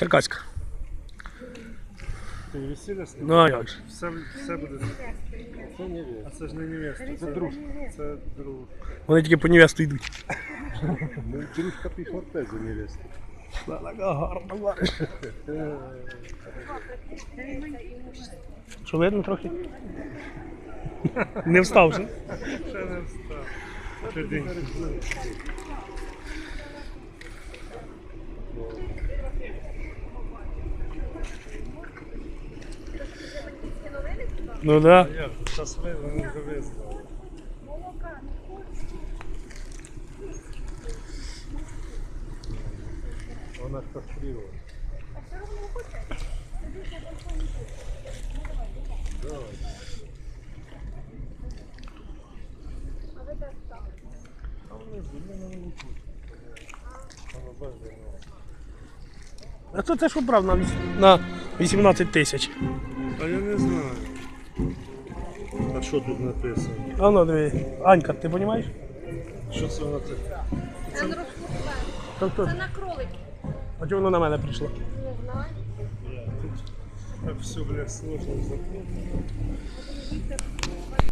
Черкаська. Ти весілля з ним? Ну а як же? Все, все буде. Це невеста. А це ж не невеста, це дружка. Це дружка. Вони тільки по невесту йдуть. Ну, дружка пішла за невесту. Така гарна бачиш. Що видно трохи? Не встав ще. Ще не встав. Чудень. Ну да. Як? Зараз ви, вони вже визнали. Вона кастрирована. А вони звільнені не хочуть. Вона бачить, ну. А це, це що брав на, віс- на 18 тисяч. А я не знаю. А що тут написано? А ну диви. Анька, ти розумієш? Що це на це? Це на розпускає. Тобто, Це на кролики. а чого воно на мене прийшло? Не знаю. Так все, блядь, сложно запомнить.